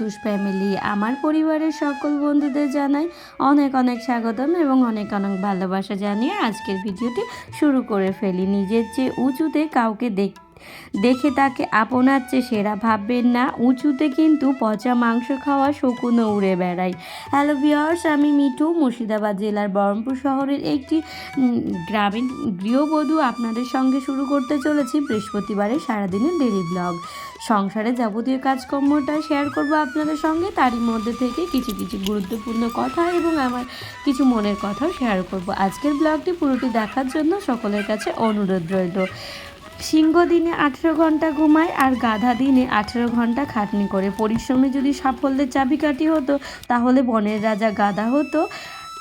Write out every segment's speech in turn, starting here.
Mithu's family আমার পরিবারের সকল বন্ধুদের জানাই অনেক অনেক স্বাগতম এবং অনেক অনেক ভালোবাসা জানিয়ে আজকের ভিডিওটি শুরু করে ফেলি। নিজের চেয়ে উঁচুতে কাউকে দেখ দেখে তাকে আপনার চেয়ে সেরা ভাববেন না। উঁচুতে কিন্তু পচা মাংস খাওয়া শকুনও উড়ে বেড়ায়। হ্যালো ভিওর্স আমি মিঠু, মুর্শিদাবাদ জেলার বহরমপুর শহরের একটি গ্রামীণ গৃহবধূ আপনাদের সঙ্গে শুরু করতে চলেছি বৃহস্পতিবারে সারাদিনের ডেলি ব্লগ সংসারে যাবতীয় কাজকর্মটা শেয়ার করব আপনাদের সঙ্গে। তারই মধ্যে থেকে কিছু কিছু গুরুত্বপূর্ণ কথা এবং আমার কিছু মনের কথাও শেয়ার করব। আজকের ব্লগটি পুরোটি দেখার জন্য সকলের কাছে অনুরোধ রইল। সিংহ দিনে আঠেরো ঘণ্টা ঘুমায় আর গাধা দিনে আঠেরো ঘণ্টা খাটনি করে। পরিশ্রমে যদি সাফল্যের চাবিকাঠি হতো, তাহলে বনের রাজা গাধা হতো,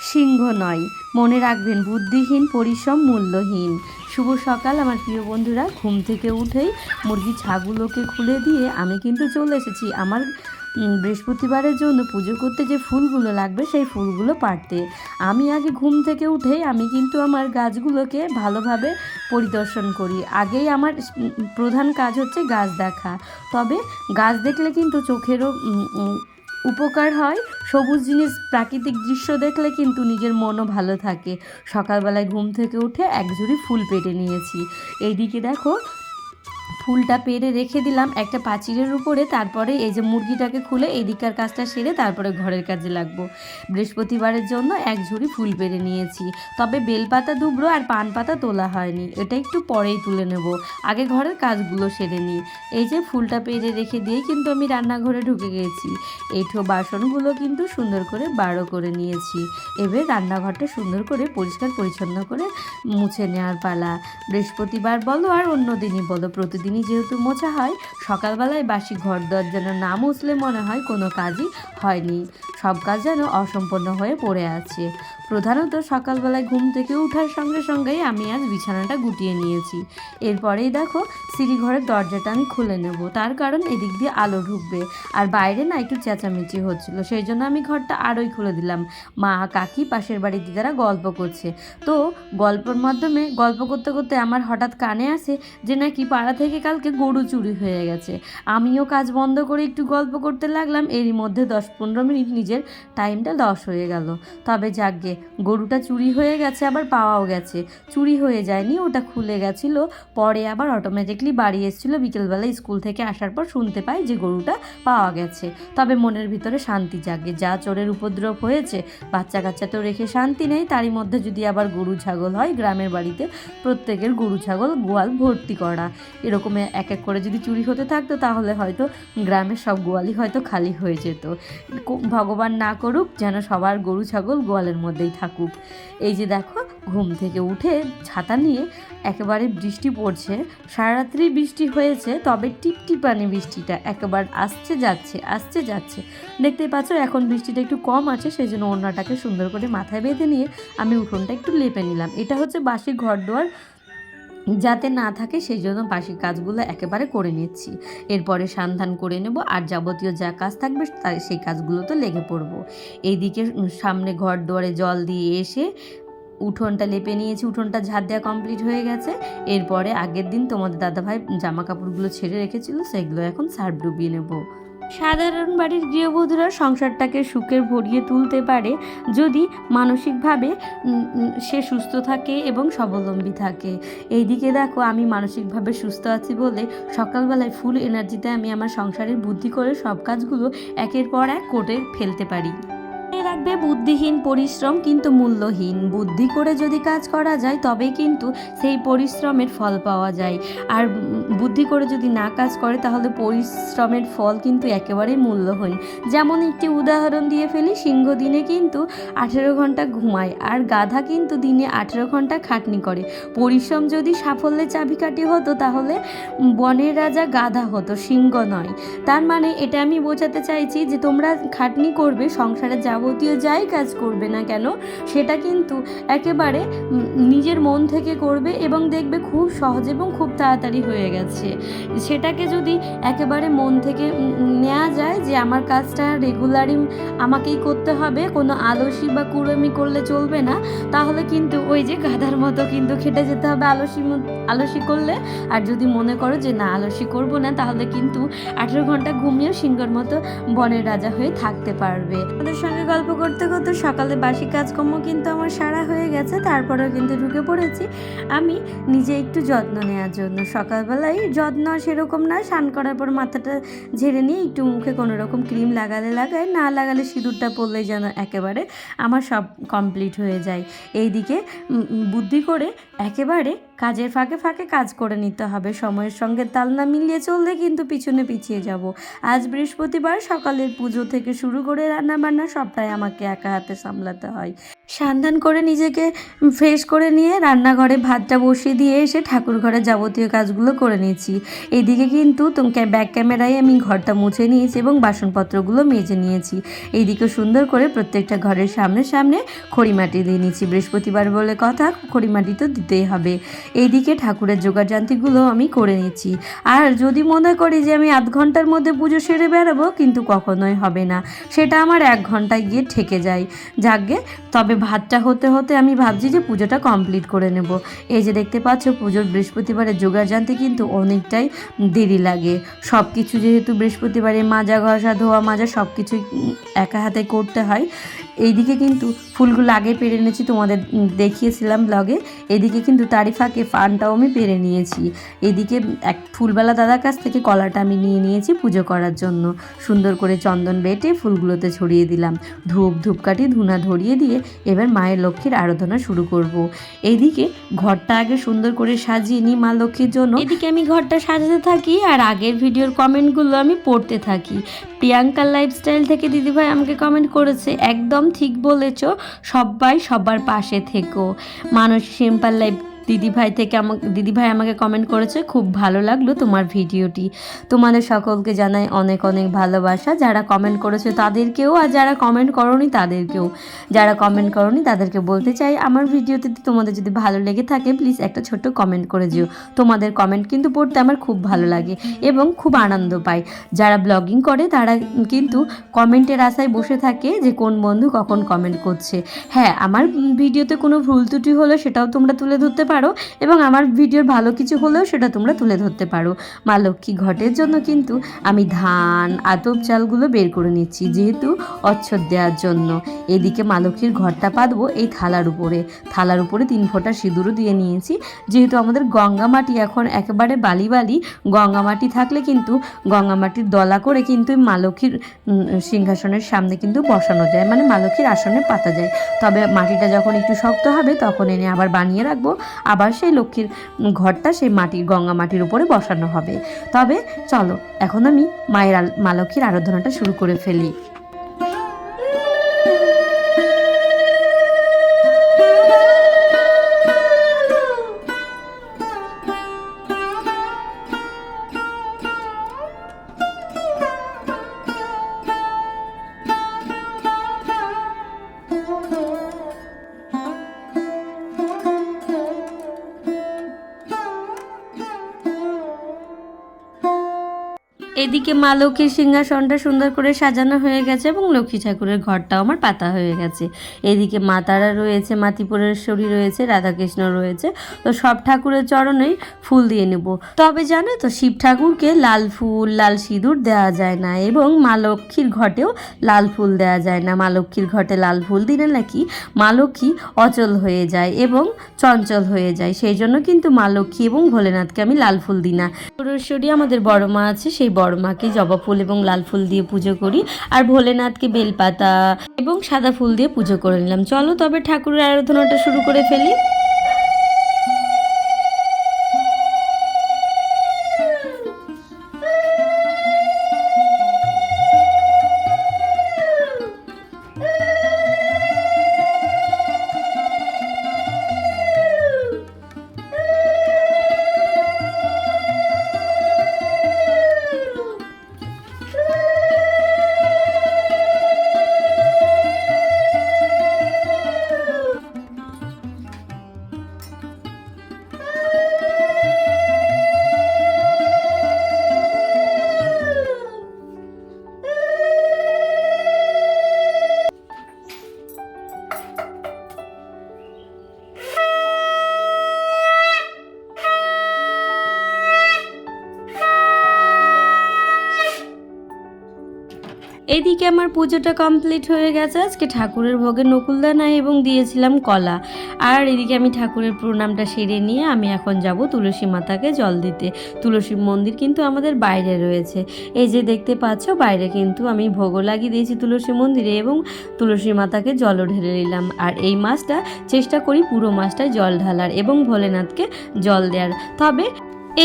সিংহ নয়। মনে রাখবেন, বুদ্ধিহীন, পরিশ্রম, মূল্যহীন। শুভ সকাল, আমার প্রিয় বন্ধুরা। ঘুম থেকে উঠেই মুরগি ছাগুলোকে খুলে দিয়ে আমি কিন্তু চলে এসেছি। আমার বৃহস্পতিবারের জন্য পুজো করতে যে ফুলগুলো লাগবে, সেই ফুলগুলো পাড়তে। আমি আগে ঘুম থেকে উঠেই আমি কিন্তু আমার গাছগুলোকে ভালোভাবে পরিদর্শন করি। আগেই আমার প্রধান কাজ হচ্ছে গাছ দেখা। তবে গাছ দেখলে কিন্তু চোখেরও উপকার হয়। সবুজ জিনিস, প্রাকৃতিক দৃশ্য দেখলে কিন্তু নিজের মনও ভালো থাকে। সকালবেলায় ঘুম থেকে উঠে এক ঝুড়ি ফুল পেটে নিয়েছি। এইদিকে দেখো ফুলটা পেরে রেখে দিলাম একটা পাঁচিরের উপরে, তারপরে এই যে মুরগিটাকে খুলে এদিককার কাজটা সেরে তারপরে ঘরের কাজে লাগবো। বৃহস্পতিবারের জন্য এক ঝুড়ি ফুল পেরে নিয়েছি, তবে বেলপাতা দুবড়ো আর পান পাতা তোলা হয়নি, এটা একটু পরেই তুলে নেব। আগে ঘরের কাজগুলো সেরে নিই। এই যে ফুলটা পেরে রেখে দিয়ে কিন্তু আমি রান্নাঘরে ঢুকে গেছি। এঁঠো বাসনগুলো কিন্তু সুন্দর করে বারো করে নিয়েছি। এবার রান্নাঘরটা সুন্দর করে পরিষ্কার পরিচ্ছন্ন করে মুছে নেওয়ার পালা। বৃহস্পতিবার বলো আর অন্য দিনই বলো প্রতিদিনই যেহেতু মোছা হয়, সকালবেলায় বাসি ঘর দর যেন না মুছলে মনে হয় কোনো কাজই হয়নি। সব কাজ যেন অসম্পন্ন হয়ে পড়ে আছে। প্রধানত সকালবেলায় ঘুম থেকে ওঠার সঙ্গে সঙ্গেই আমি আজ বিছানাটা গুটিয়ে নিয়েছি। এরপরেই দেখো, সিঁড়িঘরের দরজাটা আমি খুলে নেব। তার কারণ এদিক দিয়ে আলো ঢুকবে। আর বাইরে না একটু চেঁচামেচি হচ্ছিল। সেই জন্য আমি ঘরটা আরোই খুলে দিলাম। মা, কাকি, পাশের বাড়ির দিদারা গল্প করছে। তো গল্পের মাধ্যমে, গল্প করতে করতে আমার হঠাৎ কানে আসে যে নাকি পাড়া থেকে কালকে গরু চুরি হয়ে গেছে। আমিও কাজ বন্ধ করে একটু গল্প করতে লাগলাম। এরই মধ্যে দশ পনেরো মিনিট নিজের টাইমটা লস হয়ে গেল। তবে যাকগে গরুটা চুরি হয়ে গেছে, আবার পাওয়াও গেছে। চুরি হয়ে যায়নি, ওটা খুলে গেছিল। পরে আবার অটোমেটিকলি বাড়ি এসেছিল, বিকেলবেলা স্কুল থেকে আসার পর শুনতে পাই যে গরুটা পাওয়া গেছে। তবে মনের ভিতরে শান্তি জাগে, যা চোরের উপদ্রব হয়েছে বাচ্চা কাচ্চা তো রেখে শান্তি নেই, তারই মধ্যে যদি আবার গরু ছাগল হয়, গ্রামের বাড়িতে প্রত্যেকের গরু ছাগল গোয়াল ভর্তি করা। এরকম এক এক করে যদি চুরি হতে থাকতো, তাহলে হয়তো গ্রামের সব গোয়ালই হয়তো খালি হয়ে যেত। ভগবান না করুক, যেন সবার গরু ছাগল গোয়ালের মধ্যেই থাকুক। এই যে দেখো, ঘুম থেকে উঠে ছাতা নিয়ে একেবারে বৃষ্টি পড়ছে। সারারাত্রি বৃষ্টি হয়েছে, তবে টিপটিপানি বৃষ্টিটা একেবারে আসছে যাচ্ছে আসছে যাচ্ছে। দেখতে পাচ্ছ, এখন বৃষ্টিটা একটু কম আছে সেই জন্য ওড়নাটাকে সুন্দর করে মাথায় বেঁধে নিয়ে আমি উঠোনটা একটু লেপে নিলাম। এটা হচ্ছে বাসি ঘর দুয়ার যাতে না থাকে সেই জন্য বাসি কাজগুলো একেবারে করে নিচ্ছি। এরপরে সন্ধান করে নেব, আর যাবতীয় যা কাজ থাকবে তা, সেই কাজগুলো তো লেগে পড়ব। এইদিকে সামনে ঘর দুয়ারে জল দিয়ে এসে উঠোনটা লেপে নিয়েছি, উঠোনটা ঝাড় দেওয়া কমপ্লিট হয়ে গেছে। এরপরে আগের দিন তোমাদের দাদাভাই জামা কাপড়গুলো ছেড়ে রেখেছিল, সেগুলো এখন সার্ফ ডুবিয়ে নেব। সাধারণ বাড়ির গৃহবধূরা সংসারটাকে সুখের ভরিয়ে তুলতে পারে যদি মানসিকভাবে সে সুস্থ থাকে এবং স্বাবলম্বী থাকে। এইদিকে দেখো, আমি মানসিকভাবে সুস্থ আছি বলে সকালবেলায় ফুল এনার্জিতে আমি আমার সংসারের বুদ্ধি করে সব কাজগুলো একের পর এক কোটে ফেলতে পারি। মনে রাখবে, বুদ্ধিহীন, পরিশ্রম কিন্তু মূল্যহীন। বুদ্ধি করে যদি কাজ করা যায় তবে কিন্তু সেই পরিশ্রমের ফল পাওয়া যায়। আর বুদ্ধি করে যদি না কাজ করে, তাহলে পরিশ্রমের ফল কিন্তু একেবারেই মূল্যহীন। যেমন একটি উদাহরণ দিয়ে ফেলি, সিংহ দিনে কিন্তু আঠেরো ঘণ্টা ঘুমায়, আর গাধা কিন্তু দিনে আঠেরো ঘণ্টা খাটনি করে। পরিশ্রম যদি সাফল্যের চাবিকাঠি হতো, তাহলে বনের রাজা গাধা হতো, সিংহ নয়। তার মানে এটা আমি বোঝাতে চাইছি যে তোমরা খাটনি করবে সংসারের যাবতীয় যাই কাজ করবে না কেন, সেটা কিন্তু একেবারে নিজের মন থেকে করবে এবং দেখবে খুব সহজ এবং খুব তাড়াতাড়ি হয়ে গেছে। সেটাকে যদি একেবারে মন থেকে নেওয়া যায় যে আমার কাজটা রেগুলারই আমাকেই করতে হবে, কোনো আলসি বা কুড়েমি করলে চলবে না, তাহলে কিন্তু ওই যে গাধার মতো কিন্তু খেটে যেতে হবে আলসি আলসি করলে। আর যদি মনে করো যে না, আলসি করব না, তাহলে কিন্তু আঠেরো ঘণ্টা ঘুমিয়েও সিংহর মতো বনের রাজা হয়ে থাকতে পারবে। আমাদের সঙ্গে গল্প করতে করতে সকালে বাসি কাজকর্ম কিন্তু আমার সারা হয়ে গেছে, তারপরেও কিন্তু ঢুকে পড়েছি। আমি নিজে একটু যত্ন নেওয়ার জন্য। সকালবেলায় যত্ন সেরকম না, স্নান করার পর মাথাটা ঝেড়ে নিয়ে একটু মুখে কোনো রকম ক্রিম লাগালে লাগায়, না লাগালে সিঁদুরটা পরলেই যেন একেবারে আমার সব কমপ্লিট হয়ে যায়। এইদিকে বুদ্ধি করে একেবারে কাজের ফাঁকে ফাঁকে কাজ করে নিতে হবে। সময়ের সঙ্গে তাল না মিলিয়ে চললে কিন্তু পিছনে পিছিয়ে যাব। আজ বৃহস্পতিবার সকালের পুজো থেকে শুরু করে রান্না বান্না সবটাই আমাকে একা হাতে সামলাতে হয়। সান্ধান করে নিজেকে ফ্রেশ করে নিয়ে রান্নাঘরে ভাতটা বসিয়ে দিয়ে এসে ঠাকুর ঘরে যাবতীয় কাজগুলো করে নিয়েছি। এদিকে কিন্তু তোমাকে ব্যাক ক্যামেরায় আমি ঘরটা মুছে নিয়েছি এবং বাসনপত্রগুলো মেজে নিয়েছি। এইদিকে সুন্দর করে প্রত্যেকটা ঘরের সামনে সামনে খড়িমাটি দিয়ে নিয়েছি। বৃহস্পতিবার বলে কথা খড়িমাটি তো দিতেই হবে। এইদিকে ঠাকুরের যোগাযান্তিগুলো আমি করে নিচ্ছি। আর যদি মনে করি যে আমি আধ ঘণ্টার মধ্যে পুজো সেরে বেরোবো কিন্তু কখনোই হবে না। সেটা আমার এক ঘন্টায় গিয়ে ঠেকে যায়। যাকগে তবে ভাতটা হতে হতে আমি ভাবছি যে পুজোটা কমপ্লিট করে নেব। এই যে দেখতে পাচ্ছ, পুজোর বৃহস্পতিবারের জানতে কিন্তু অনেকটাই দেরি লাগে। সব কিছু যেহেতু বৃহস্পতিবারে মাজা ঘষা, ধোয়া মাজা সব কিছুই একা হাতে করতে হয় এইদিকে কিন্তু ফুলগুলো আগে পেরে এনেছি, তোমাদের দেখিয়েছিলাম ব্লগে এদিকে কিন্তু তারই ফাঁকে ফানটাও আমি পেরে নিয়েছি। এদিকে এক ফুলবেলা দাদার কাছ থেকে কলাটা আমি নিয়ে নিয়েছি পুজো করার জন্য। সুন্দর করে চন্দন বেটে ফুলগুলোতে ছড়িয়ে দিলাম। ধূপ ধূপকাঠি ধুনা ধরিয়ে দিয়ে এবার মায়ের লক্ষ্মীর আরাধনা শুরু করব। এইদিকে ঘরটা আগে সুন্দর করে সাজিয়ে নিই মা লক্ষ্মীর জন্য। এদিকে আমি ঘরটা সাজাতে থাকি আর আগের ভিডিওর কমেন্টগুলো আমি পড়তে থাকি। প্রিয়াঙ্কার লাইফস্টাইল থেকে দিদিভাই আমাকে কমেন্ট করেছে। একদম ঠিক বলেছ সবাই সবার পাশে থেকো। মানুষ সিম্পল লাইফ দিদিভাই থেকে আমাকে দিদিভাই আমাকে কমেন্ট করেছে, খুব ভালো লাগল তোমার ভিডিওটি। তোমাদের সকলকে জানাই অনেক অনেক ভালোবাসা। যারা কমেন্ট করেছে তাদেরকেও, আর যারা কমেন্ট করনি তাদেরকেও। যারা কমেন্ট করনি তাদেরকে বলতে চাই, আমার ভিডিওতে তোমাদের যদি ভালো লেগে থাকে প্লিজ একটা ছোট্ট কমেন্ট করে যেও তোমাদের কমেন্ট কিন্তু পড়তে আমার খুব ভালো লাগে এবং খুব আনন্দ পাই। যারা ব্লগিং করে, তারা কিন্তু কমেন্টের আশায় বসে থাকে যে কোন বন্ধু কখন কমেন্ট করছে। হ্যাঁ আমার ভিডিওতে কোনো ভুল ত্রুটি হলে সেটাও তোমরা তুলে ধরতে পারো। এবং আমার ভিডিওর ভালো কিছু হলেও সেটা তোমরা তুলে ধরতে পারো। মা লক্ষ্মী ঘটের জন্য কিন্তু আমি ধান, আতপ চালগুলো বের করে নিচ্ছি যেহেতু অচ্ছদ দেওয়ার জন্য। এদিকে মা লক্ষ্মীর ঘরটা পাতবো এই থালার উপরে। থালার উপরে তিন ফোঁটা সিঁদুরও দিয়ে নিয়েছি। যেহেতু আমাদের গঙ্গা মাটি এখন একেবারে বালি বালি, গঙ্গা মাটি থাকলে কিন্তু গঙ্গা মাটির দলা করে কিন্তু মা লক্ষ্মীর সিংহাসনের সামনে কিন্তু বসানো যায় মানে মা লক্ষ্মীর আসনে পাতা যায়। তবে মাটিটা যখন একটু শক্ত হবে তখন এনে আবার বানিয়ে রাখব। আবার সেই লক্ষ্মীর ঘরটা সেই মাটির, গঙ্গা মাটির উপরে বসানো হবে। তবে চলো, এখন আমি মায়ের মা লক্ষ্মীর আরাধনাটা শুরু করে ফেলি। এদিকে মা লক্ষ্মীর সিংহাসনটা সুন্দর করে সাজানো হয়ে গেছে এবং লক্ষ্মী ঠাকুরের ঘরটাও আমার পাতা হয়ে গেছে। এদিকে মা তারা রয়েছে মাতিপুরেশ্বরী রয়েছে, রাধাকৃষ্ণ রয়েছে। তো সব ঠাকুরের চরণেই ফুল দিয়ে নেব। তবে জানো তো, শিব ঠাকুরকে লাল ফুল, লাল সিঁদুর দেওয়া যায় না এবং মা লক্ষ্মীর ঘটেও লাল ফুল দেওয়া যায় না। মা লক্ষ্মীর ঘটে লাল ফুল দিলে নাকি মা লক্ষ্মী অচল হয়ে যায় এবং চঞ্চল হয়ে যায়। সেই জন্য কিন্তু মা লক্ষ্মী এবং ভোলেনাথকে আমি লাল ফুল দিই না। পুরেশ্বরী আমাদের বড় মা আছে, সেই বড় মাকে জবা ফুল এবং লাল ফুল দিয়ে পুজো করি আর ভোলেনাথকে বেলপাতা এবং সাদা ফুল দিয়ে পুজো করে নিলাম। চলো তবে ঠাকুরের আরাধনাটা শুরু করে ফেলি। এদিকে আমার পুজোটা কমপ্লিট হয়ে গেছে। আজকে ঠাকুরের ভোগে নকুলদানা এবং দিয়েছিলাম কলা। আর এদিকে আমি ঠাকুরের প্রণামটা সেরে নিয়ে আমি এখন যাব তুলসী মাতাকে জল দিতে। তুলসী মন্দির কিন্তু আমাদের বাইরে রয়েছে। এই যে দেখতে পাচ্ছ, বাইরে কিন্তু আমি ভোগও লাগিয়ে দিয়েছি তুলসী মন্দিরে এবং তুলসী মাতাকে জলও ঢেলে নিলাম। আর এই মাছটা চেষ্টা করি পুরো মাসটায় জল ঢালার এবং ভোলেনাথকে জল দেওয়ার। তবে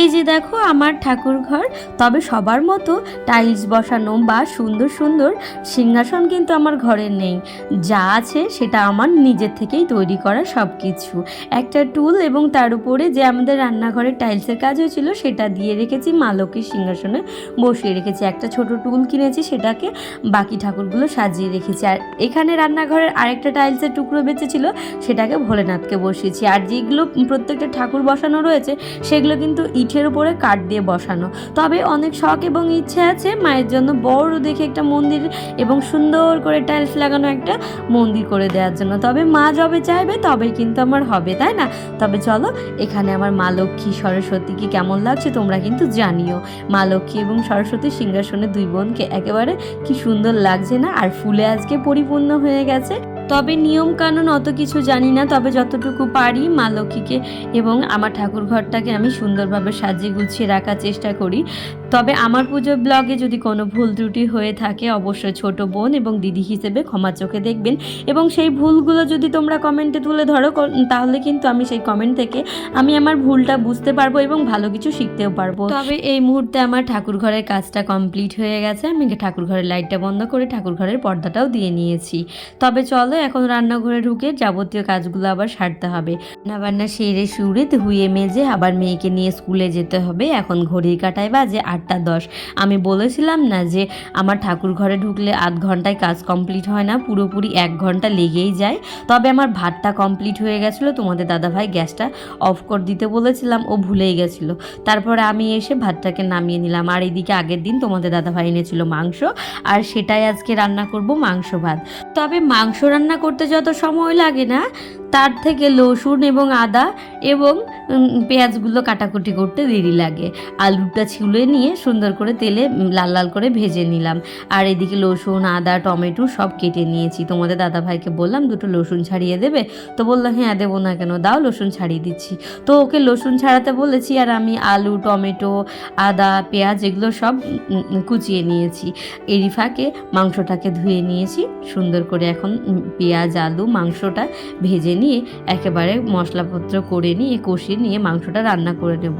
এই যে দেখো আমার ঠাকুর ঘর, তবে সবার মতো টাইলস বসানো বা সুন্দর সুন্দর সিংহাসন কিন্তু আমার ঘরে নেই। যা আছে সেটা আমার নিজের থেকেই তৈরি করা সব কিছু একটা টুল এবং তার উপরে যে আমাদের রান্নাঘরের টাইলসের কাজ হয়েছিল সেটা দিয়ে রেখেছি, মা লক্ষ্মীর সিংহাসনে বসিয়ে রেখেছি। একটা ছোট টুল কিনেছি, সেটাকে বাকি ঠাকুরগুলো সাজিয়ে রেখেছি। আর এখানে রান্নাঘরের আরেকটা টাইলসের টুকরো বেঁচেছিল সেটাকে ভোলেনাথকে বসিয়েছি। আর যেগুলো প্রত্যেকটা ঠাকুর বসানো রয়েছে, সেগুলো কিন্তু ইটের উপরে কাঠ দিয়ে বসানো। তবে অনেক শখ এবং ইচ্ছে আছে মায়ের জন্য বড় দেখে একটা মন্দির এবং সুন্দর করে টাইলস লাগানো একটা মন্দির করে দেওয়ার জন্য। তবে মা যবে চাইবে, তবেই কিন্তু আমার হবে, তাই না? তবে চলো, এখানে আমার মা লক্ষ্মী সরস্বতীকে কেমন লাগছে তোমরা কিন্তু জানিও। মা লক্ষ্মী এবং সরস্বতী সিংহাসনে দুই বোনকে একেবারে কি সুন্দর লাগছে না? আর ফুলে আজকে পরিপূর্ণ হয়ে গেছে। তবে নিয়ম কানুন অত কিছু জানি না, তবে যতটুকু পারি মা লক্ষ্মীকে এবং আমার ঠাকুর ঘরটাকে আমি সুন্দরভাবে সাজিয়ে গুছিয়ে রাখার চেষ্টা করি। তবে আমার পুজো ব্লগে যদি কোনো ভুল ত্রুটি হয়ে থাকে, অবশ্যই ছোট বোন এবং দিদি হিসেবে ক্ষমা চোখে দেখবেন। এবং সেই ভুলগুলো যদি তোমরা কমেন্টে তুলে ধরো তাহলে কিন্তু আমি সেই কমেন্ট থেকে আমি আমার ভুলটা বুঝতে পারব এবং ভালো কিছু শিখতেও পারব। তবে এই মুহূর্তে আমার ঠাকুর ঘরের কাজটা কমপ্লিট হয়ে গেছে। আমি ঠাকুর ঘরের লাইটটা বন্ধ করে ঠাকুর ঘরের পর্দাটাও দিয়ে নিয়েছি। তবে চলো, এখন রান্নাঘরে ঢুকে যাবতীয় কাজগুলো আবার সারতে হবে। রান্না বান্না সেরে সুরে ধুয়ে মেজে আবার মেয়েকে নিয়ে স্কুলে যেতে হবে। এখন ঘড়ির কাটায় বাজে আটটা দশ। আমি বলেছিলাম না যে আমার ঠাকুর ঘরে ঢুকলে আধ ঘন্টায় কাজ কমপ্লিট হয় না, পুরোপুরি এক ঘণ্টা লেগেই যায়। তবে আমার ভাতটা কমপ্লিট হয়ে গেছিল, তোমাদের দাদাভাই গ্যাসটা অফ করে দিতে বলেছিলাম, ও ভুলেই গেছিল। তারপরে আমি এসে ভাতটাকে নামিয়ে নিলাম। আর এদিকে আগের দিন তোমাদের দাদাভাই এনেছিল মাংস, আর সেটাই আজকে রান্না করব মাংস ভাত। তবে মাংস রান্না করতে যত সময় লাগে না, তার থেকে রসুন এবং আদা এবং পেঁয়াজগুলো কাটাকুটি করতে দেরি লাগে। আলুটা ছুলে নিয়ে সুন্দর করে তেলে লাল লাল করে ভেজে নিলাম। আর এদিকে রসুন আদা, টমেটো সব কেটে নিয়েছি। তোমাদের দাদা ভাইকে বললাম, দুটো রসুন ছাড়িয়ে দেবে? তো বলল হ্যাঁ দেবো না কেন? দাও রসুন ছাড়িয়ে দিচ্ছি। তো ওকে রসুন ছাড়াতে বলেছি, আর আমি আলু, টমেটো, আদা, পেঁয়াজ এগুলো সব কুচিয়ে নিয়েছি। এরই ফাঁকে মাংসটাকে ধুয়ে নিয়েছি। সুন্দর করে এখন পেঁয়াজ, আলু, মাংসটা ভেজে নিয়ে একেবারে মশলাপত্র করে নিয়ে কষিয়ে নিয়ে মাংসটা রান্না করে নেব।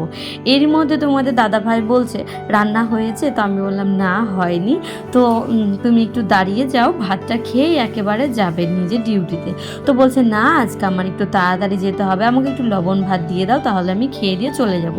এর মধ্যে তোমাদের দাদা ভাই বলছে, রান্না হয়েছে? তো আমি বললাম, না, হয়নি। তো তুমি একটু দাঁড়িয়ে যাও, ভাতটা খেয়ে একেবারে যাবে নিজের ডিউটিতে। তো বলছে, না, আজকে আমার একটু তাড়াতাড়ি যেতে হবে। আমাকে একটু লবণ ভাত দিয়ে দাও, তাহলে আমি খেয়ে দিয়ে চলে যাব।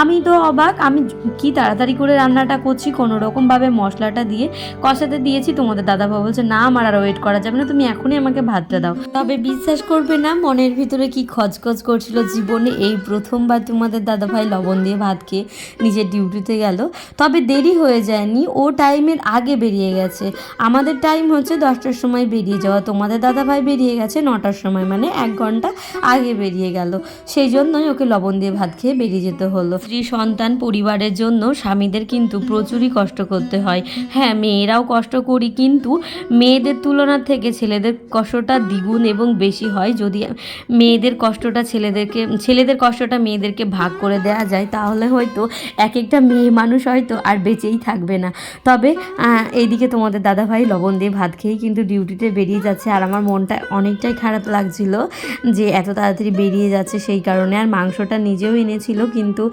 আমি তো অবাক, আমি কি তাড়াতাড়ি করে রান্নাটা করছি, কোনো রকমভাবে মশলাটা দিয়ে কষাতে দিয়েছি। তোমাদের দাদা ভাই বলছে, না, আমার আর ওয়েট করা যাবে না, তুমি এখনই আমাকে ভাতটা দাও। তবে বিশ্বাস করবে না, মনের ভিতরে কি খচখচ করছিল জীবনে, এই প্রথমবার তোমাদের দাদা ভাই লবণ দিয়ে ভাত খেয়ে নিজের ডিউটিতে গেল। তবে দেরি হয়ে যায়নি, ও টাইমের আগে বেরিয়ে গেছে। আমাদের টাইম হচ্ছে দশটার সময় বেরিয়ে যাওয়া। তোমাদের দাদা ভাই বেরিয়ে গেছে নটার সময় মানে এক ঘণ্টা আগে বেরিয়ে গেল। সেই জন্যই ওকে লবণ দিয়ে ভাত খেয়ে বেরিয়ে যেতে হলো। স্ত্রী, সন্তান, পরিবারের জন্য স্বামীদের কিন্তু প্রচুরই কষ্ট করতে হয়। হ্যাঁ মেয়েরাও কষ্ট করি, কিন্তু মেয়েদের তুলনার থেকে ছেলেদের কষ্টটা দ্বিগুণ এবং বেশি হয়। যদি মেয়েদের কষ্টটা ছেলেদেরকে, ছেলেদের কষ্টটা মেয়েদেরকে ভাগ করে দেওয়া যায়, তাহলে হয়তো এক একটা মেয়ে মানুষ হয়তো আর বেঁচেই থাকবে না। তবে এইদিকে তোমাদের দাদাভাই লবণ দিয়ে ভাত খেয়েই কিন্তু ডিউটিতে বেরিয়ে যাচ্ছে, আর আমার মনটা অনেকটাই খারাপ লাগছিল যে এত তাড়াতাড়ি বেরিয়ে যাচ্ছে সেই কারণে, আর মাংসটা নিজেও এনেছিল কিন্তু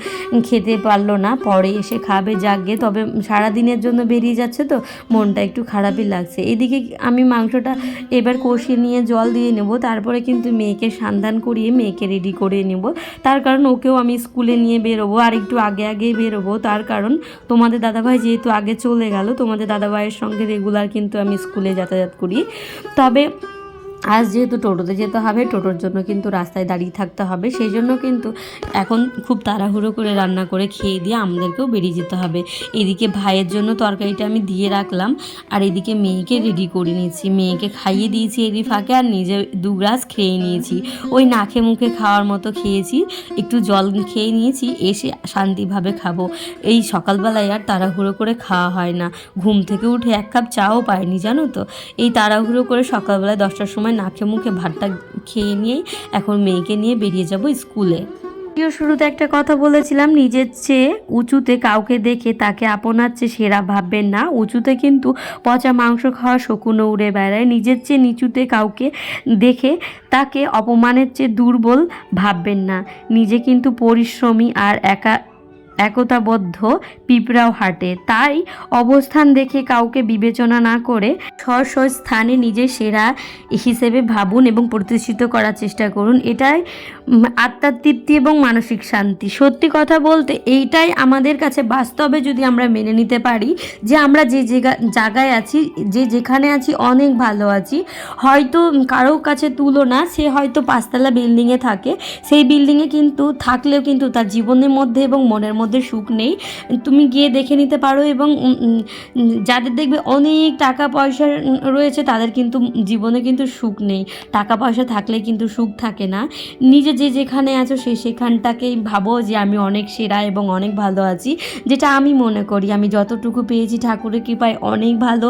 খেতে পারল না। পরে এসে খাবে জাগে তবে সারাদিনের জন্য বেরিয়ে যাচ্ছে তো, মনটা একটু খারাপই লাগছে। এদিকে আমি মাংসটা এবার কষিয়ে নিয়ে জল দিয়ে নেব, তারপরে কিন্তু মেয়েকে সান্ধান করিয়ে মেয়েকে রেডি করে নেব। তার কারণ ওকেও আমি স্কুলে নিয়ে বেরোবো আর একটু আগে আগেই বেরোবো। তার কারণ তোমাদের দাদাভাই যেহেতু আগে চলে গেল, তোমাদের দাদাভাইয়ের সঙ্গে রেগুলার কিন্তু আমি স্কুলে যাতায়াত করি। তবে আজ যেহেতু টোটোতে যেতে হবে, টোটোর জন্য কিন্তু রাস্তায় দাঁড়িয়ে থাকতে হবে। সেই জন্য কিন্তু এখন খুব তাড়াহুড়ো করে রান্না করে খেয়ে দিয়ে আমাদেরকেও বেরিয়ে যেতে হবে। এদিকে ভাইয়ের জন্য তরকারিটা আমি দিয়ে রাখলাম আর এদিকে মেয়েকে রেডি করে নিয়েছি। মেয়েকে খাইয়ে দিয়েছি এরই ফাঁকে আর নিজে দু গ্লাস খেয়ে নিয়েছি। ওই নাকে মুখে খাওয়ার মতো খেয়েছি, একটু জল খেয়ে নিয়েছি, এসে শান্তিভাবে খাব। এই সকালবেলায় আর তাড়াহুড়ো করে খাওয়া হয় না। ঘুম থেকে উঠে এক কাপ চাও পাইনি, জানো তো? এই তাড়াহুড়ো করে সকালবেলায় দশটার সময় নাকে মুখে ভাতটা খেয়ে নিয়েই এখন মেয়েকে নিয়ে বেরিয়ে যাব স্কুলে। ভিডিও শুরুতে একটা কথা বলেছিলাম, নিজের চেয়ে উঁচুতে কাউকে দেখে তাকে আপনার চেয়ে সেরা ভাববেন না। উঁচুতে কিন্তু পচা মাংস খাওয়া শকুনও উড়ে বেড়ায়। নিজের চেয়ে নিচুতে কাউকে দেখে তাকে অপমানের চেয়ে দুর্বল ভাববেন না। নিজে কিন্তু পরিশ্রমী আর একা একতাবদ্ধ পিঁপড়াও হাঁটে। তাই অবস্থান দেখে কাউকে বিবেচনা না করে স্ব স্থানে নিজের সেরা হিসেবে ভাবুন এবং প্রতিষ্ঠিত করার চেষ্টা করুন। এটাই আত্মার তৃপ্তি এবং মানসিক শান্তি। সত্যি কথা বলতে এইটাই আমাদের কাছে বাস্তবে যদি আমরা মেনে নিতে পারি যে আমরা যে জায়গা- জায়গায় আছি, যে যেখানে আছি অনেক ভালো আছি। হয়তো কারোর কাছে তুলনা, সে হয়তো পাঁচতলা বিল্ডিংয়ে থাকে। সেই বিল্ডিংয়ে কিন্তু থাকলেও কিন্তু তার জীবনের মধ্যে এবং মনের মধ্যে সুখ নেই, তুমি গিয়ে দেখে নিতে পারো এবং যাদের দেখবে অনেক টাকা পয়সা রয়েছে তাদের কিন্তু জীবনে কিন্তু সুখ নেই। টাকা পয়সা থাকলে কিন্তু সুখ থাকে না। নিজে যে যেখানে আছো সে সেখানটাকেই ভাবো যে আমি অনেক সেরা এবং অনেক ভালো আছি, যেটা আমি মনে করি। আমি যতটুকু পেয়েছি ঠাকুরের কৃপায় অনেক ভালো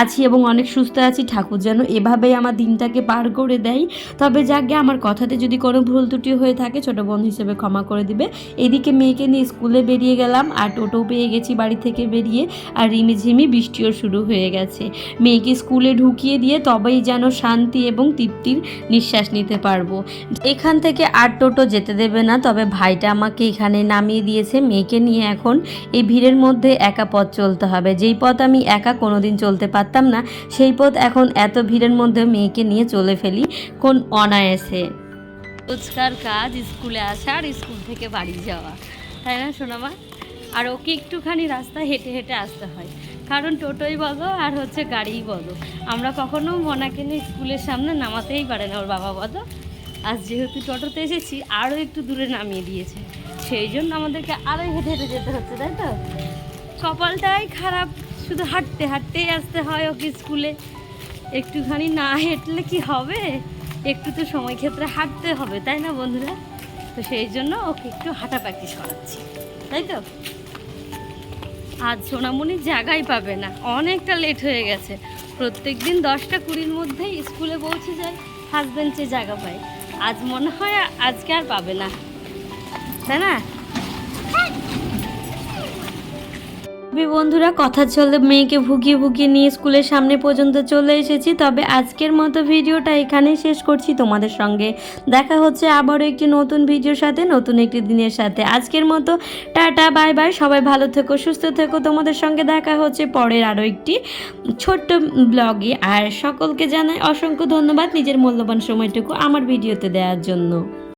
আছি এবং অনেক সুস্থ আছি। ঠাকুর যেন এভাবেই আমার দিনটাকে পার করে দেয়। তবে যাকে আমার কথাতে যদি কোনো ভুল ত্রুটি হয়ে থাকে, ছোটো বোন হিসেবে ক্ষমা করে দিবে। এদিকে মেয়েকে নিয়ে স্কুলে বেরিয়ে গেলাম আর টোটো পেয়ে গেছি বাড়ি থেকে বেরিয়ে আর রিমিঝিমি বৃষ্টিও শুরু হয়ে গেছে। মেয়েকে স্কুলে ঢুকিয়ে দিয়ে তবেই যেন শান্তি এবং তৃপ্তির নিঃশ্বাস নিতে পারব। এখান থেকে আর টোটো যেতে দেবে না, তবে ভাইটা আমাকে এখানে নামিয়ে দিয়েছে। মেয়েকে নিয়ে এখন এই ভিড়ের মধ্যে একা পথ চলতে হবে। যেই পথ আমি একা কোনোদিন চলতে পারতাম না, সেই পথ এখন এত ভিড়ের মধ্যে মেয়েকে নিয়ে চলে ফেলি কোন অনায়াসে। রোজকার কাজ, স্কুলে আসা আর স্কুল থেকে বাড়ি যাওয়া। তাই না শোনামা আর ওকে একটুখানি রাস্তা হেঁটে হেঁটে আসতে হয়। কারণ টোটোই বলো আর হচ্ছে গাড়িই বলো। আমরা কখনো মনাকে নিয়ে স্কুলের সামনে নামাতেই পারে না ওর বাবা, বলো। আজ যেহেতু টোটোতে এসেছি, আরও একটু দূরে নামিয়ে দিয়েছে। সেই জন্য আমাদেরকে আরও হেঁটে হেঁটে যেতে হচ্ছে, তাই তো? কপালটাই খারাপ, শুধু হাঁটতে হাঁটতেই আসতে হয় ওকে স্কুলে। একটুখানি না হেঁটলে কি হবে? একটু তো সময় ক্ষেত্রে হাঁটতে হবে, তাই না বন্ধুরা? তো সেই জন্য ওকে একটু হাঁটা প্র্যাকটিস করাচ্ছি। তাই তো? আজ সোনামণি জায়গাই পাবে না, অনেকটা লেট হয়ে গেছে। প্রত্যেক দিন দশটা কুড়ির মধ্যেই স্কুলে পৌঁছে যায় হাজব্যান্ড যে জায়গা পায়। আজ মনে হয় আজকে আর পাবে না। তাই না? তবে বন্ধুরা, কথা চলে মেয়েকে ভুগিয়ে ভুগিয়ে নিয়ে স্কুলের সামনে পর্যন্ত চলে এসেছি। তবে আজকের মতো ভিডিওটা এখানেই শেষ করছি তোমাদের সঙ্গে। দেখা হচ্ছে আবারও একটি নতুন ভিডিওর সাথে, নতুন একটি দিনের সাথে। আজকের মতো টাটা, বাই বাই। সবাই ভালো থেকো, সুস্থ থেকো। তোমাদের সঙ্গে দেখা হচ্ছে পরের আরও একটি ছোট্ট ব্লগে। আর সকলকে জানাই অসংখ্য ধন্যবাদ নিজের মূল্যবান সময়টুকু আমার ভিডিওতে দেওয়ার জন্য।